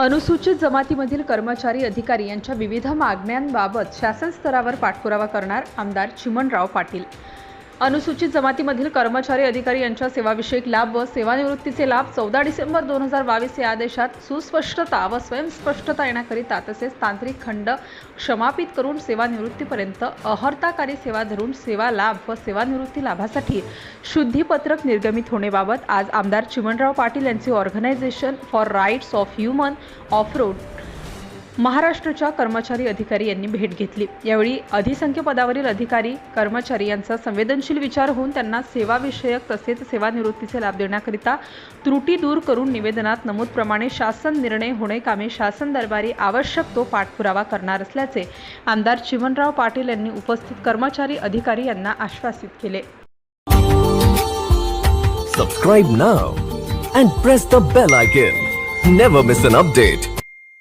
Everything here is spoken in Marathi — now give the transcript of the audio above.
अनुसूचित जमातीमधील कर्मचारी अधिकारी यांच्या विविध मागण्यांबाबत शासन स्तरावर पाठपुरावा करणार आमदार चिमणराव पाटील. अनुसूचित जमातीमधील कर्मचारी अधिकारी यांच्या सेवाविषयक लाभ व सेवानिवृत्तीचे लाभ चौदा डिसेंबर दोन हजार बावीस या आदेशात सुस्पष्टता व स्वयंस्पष्टता येण्याकरिता तसेच तांत्रिक खंड क्षमापित करून सेवानिवृत्तीपर्यंत अहर्ताकारी सेवा धरून सेवा लाभ व सेवानिवृत्ती लाभासाठी शुद्धीपत्रक निर्गमित होण्याबाबत आज आमदार चिमणराव पाटील यांचे organization for rights of human of road महाराष्ट्राच्या कर्मचारी अधिकारी यांनी भेट घेतली यावेळी अधिसंख्य पदावरील अधिकारी कर्मचारी यांचा संवेदनशील विचार होऊन त्यांना सेवाविषयक तसेच सेवानिवृत्तीचे लाभ देण्याकरिता त्रुटी दूर करून निवेदनात नमूदप्रमाणे शासन निर्णय होणे कामे शासन दरबारी आवश्यक तो पाठपुरावा करणार असल्याचे आमदार चिमनराव पाटील यांनी उपस्थित कर्मचारी अधिकारी यांना आश्वासित केले Subscribe now and press the bell icon. Never miss an update.